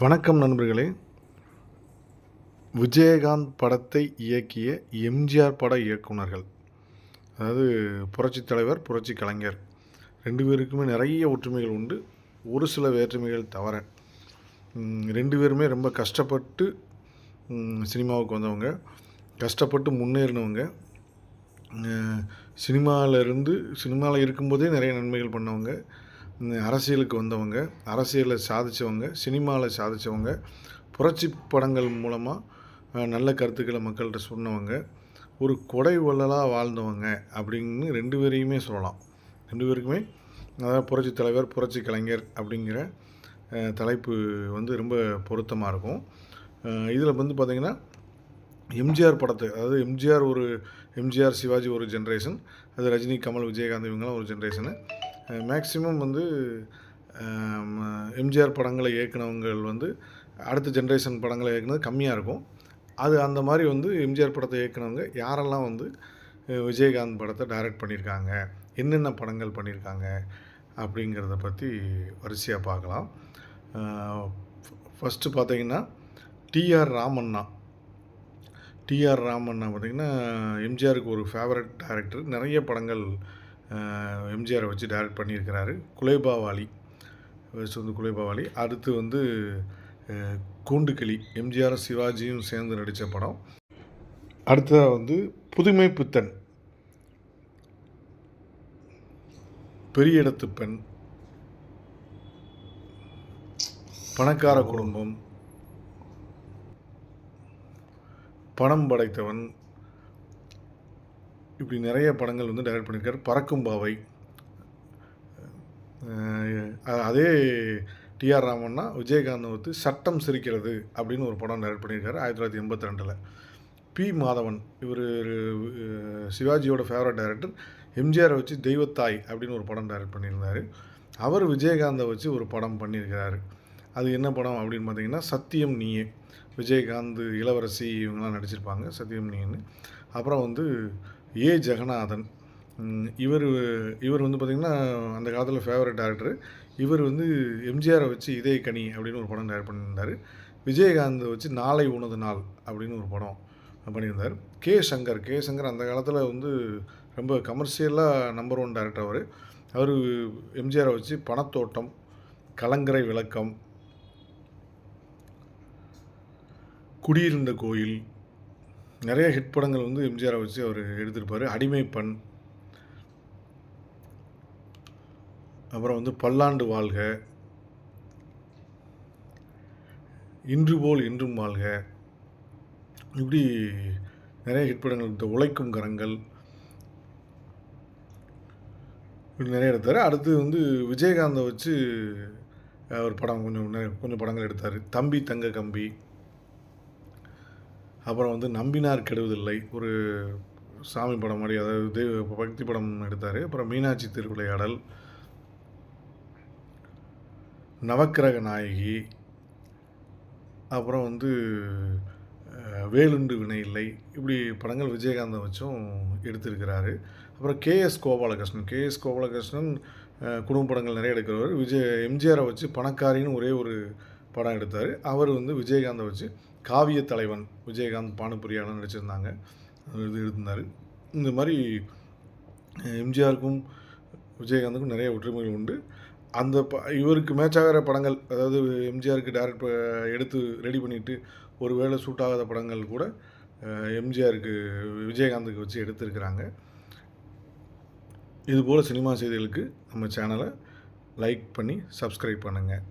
வணக்கம் நண்பர்களே. விஜயகாந்த் படத்தை இயக்கிய எம்ஜிஆர் பட இயக்குனர்கள் அதாவது புரட்சித் தலைவர் புரட்சி கலைஞர் ரெண்டு பேருக்குமே நிறைய ஒற்றுமைகள் உண்டு. ஒரு சில வேற்றுமைகள் தவிர ரெண்டு பேருமே ரொம்ப கஷ்டப்பட்டு சினிமாவுக்கு வந்தவங்க கஷ்டப்பட்டு முன்னேறினவங்க. சினிமாவில் இருந்து சினிமாவில் இருக்கும்போதே நிறைய நன்மைகள் பண்ணவங்க. அரசியலுக்கு வந்தவங்க அரசியலில் சாதித்தவங்க சினிமாவில் சாதித்தவங்க புரட்சி படங்கள் மூலமாக நல்ல கருத்துக்களை மக்கள்கிட்ட சொன்னவங்க ஒரு கொடை வள்ளலாக வாழ்ந்தவங்க அப்படின்னு ரெண்டு பேரையுமே சொல்லலாம். ரெண்டு பேருக்குமே அதாவது புரட்சி தலைவர் புரட்சி கலைஞர் அப்படிங்கிற தலைப்பு வந்து ரொம்ப பொருத்தமாக இருக்கும். இதில் வந்து பார்த்திங்கன்னா எம்ஜிஆர் படத்தை அதாவது எம்ஜிஆர் ஒரு எம்ஜிஆர் சிவாஜி ஒரு ஜென்ரேஷன் அது ரஜினி கமல் விஜயகாந்த் இவங்கெல்லாம் ஒரு ஜென்ரேஷனு மேக்ஸிமம் வந்து எம்ஜிஆர் படங்களை இயக்குனவங்கள் வந்து அடுத்த ஜென்ரேஷன் படங்களை இயக்குனது கம்மியாக இருக்கும். அது அந்த மாதிரி வந்து எம்ஜிஆர் படத்தை இயக்குனவங்க யாரெல்லாம் வந்து விஜயகாந்த் படத்தை டைரக்ட் பண்ணியிருக்காங்க என்னென்ன படங்கள் பண்ணியிருக்காங்க அப்படிங்கிறத பற்றி வரிசையாக பார்க்கலாம். ஃபஸ்ட்டு பார்த்தீங்கன்னா டிஆர் ராமண்ணா. டிஆர் ராமண்ணா பார்த்திங்கன்னா எம்ஜிஆருக்கு ஒரு ஃபேவரட் டேரக்டர் நிறைய படங்கள் எம்ஜிஆரை வச்சு டைரக்ட் பண்ணியிருக்கிறாரு குலைபாவாலி ஃபர்ஸ்ட் வந்து குலைபாவாலி. அடுத்து வந்து கூண்டுக்கிளி எம்ஜிஆரும் சிவாஜியும் சேர்ந்து நடித்த படம். அடுத்ததாக வந்து புதுமை புத்தன். பெரிய இடத்து பெண். பணக்கார குடும்பம். பணம் படைத்தவன். இப்படி நிறைய படங்கள் வந்து டைரக்ட் பண்ணியிருக்காரு. பறக்கும் பாவை. அதே டிஆர் ராமன்னா விஜயகாந்த் ஒத்து சட்டம் சிரிக்கிறது அப்படின்னு ஒரு படம் டைரக்ட் பண்ணியிருக்காரு ஆயிரத்தி தொள்ளாயிரத்தி எண்பத்தி ரெண்டில் பி. மாதவன் இவர் சிவாஜியோட ஃபேவரட் டைரக்டர் எம்ஜிஆரை வச்சு தெய்வத்தாய் அப்படின்னு ஒரு படம் டைரக்ட் பண்ணியிருந்தார். அவர் விஜயகாந்தை வச்சு ஒரு படம் பண்ணியிருக்கிறாரு. அது என்ன படம் அப்படின்னு பார்த்தீங்கன்னா சத்தியம் நீயே. விஜயகாந்த் இளவரசி இவங்கெல்லாம் நடிச்சிருப்பாங்க சத்தியம் நீன்னு அப்புறம் வந்து ஏ. ஜெகநாதன் இவர் இவர் வந்து பார்த்திங்கன்னா அந்த காலத்தில் ஃபேவரட் டேரக்டர் இவர் வந்து எம்ஜிஆரை வச்சு இதே கனி அப்படின்னு ஒரு படம் டேரக்ட் பண்ணியிருந்தார். விஜயகாந்தை வச்சு நாளை உனது நாள் அப்படின்னு ஒரு படம் பண்ணியிருந்தார். கே சங்கர் கே சங்கர் அந்த காலத்தில் வந்து ரொம்ப கமர்ஷியலாக நம்பர் ஒன் டேரக்டர் அவர். அவர் எம்ஜிஆரை வச்சு பணத்தோட்டம் கலங்கரை விளக்கம் குடியிருந்த கோயில் நிறைய ஹிட் படங்கள் வந்து எம்ஜிஆரை வச்சு அவர் எடுத்திருப்பார். அடிமைப்பண் அப்புறம் வந்து பல்லாண்டு வாழ்க. இன்று போல் இன்றும் வாழ்க. இப்படி நிறைய ஹிட் படங்கள் இந்த உழைக்கும் கரங்கள். இப்படி நிறைய எடுத்தார். அடுத்து வந்து விஜயகாந்தை வச்சு அவர் ஒரு படம் கொஞ்சம் நிறைய- கொஞ்சம் படங்கள் எடுத்தார். தம்பி தங்க கம்பி. அப்புறம் வந்து நம்பினார் கெடுவதில்லை. ஒரு சாமி படம் மாதிரி அதாவது தெய்வ பக்தி படம் எடுத்தார். அப்புறம் மீனாட்சி திருவிளையாடல். நவக்கிரக நாயகி அப்புறம் வந்து வேலுண்டு வினை இல்லை இப்படி படங்கள் விஜயகாந்தை வச்சும் எடுத்திருக்கிறாரு. அப்புறம் கேஎஸ் கோபாலகிருஷ்ணன் கேஎஸ் கோபாலகிருஷ்ணன் குடும்ப படங்கள் நிறைய எடுக்கிறவர். விஜய் எம்ஜிஆரை வச்சு பணக்காரின்னு ஒரே ஒரு படம் எடுத்தார். அவர் வந்து விஜயகாந்தை வச்சு காவிய தலைவன் விஜயகாந்த் பானுப்பிரியாலாம் நடிச்சிருந்தாங்க. இது இருந்தார். இந்த மாதிரி எம்ஜிஆருக்கும் விஜயகாந்துக்கும் நிறைய ஒற்றுமைகள் உண்டு. அந்த ப இவருக்கு மேட்ச் ஆகிற படங்கள் அதாவது எம்ஜிஆருக்கு டேரக்ட் எடுத்து ரெடி பண்ணிவிட்டு ஒரு வேளை சூட் ஆகாத படங்கள் கூட எம்ஜிஆருக்கு விஜயகாந்துக்கு வச்சு எடுத்திருக்கிறாங்க. இதுபோல் சினிமா செய்திகளுக்கு நம்ம சேனலை லைக் பண்ணி சப்ஸ்கிரைப் பண்ணுங்கள்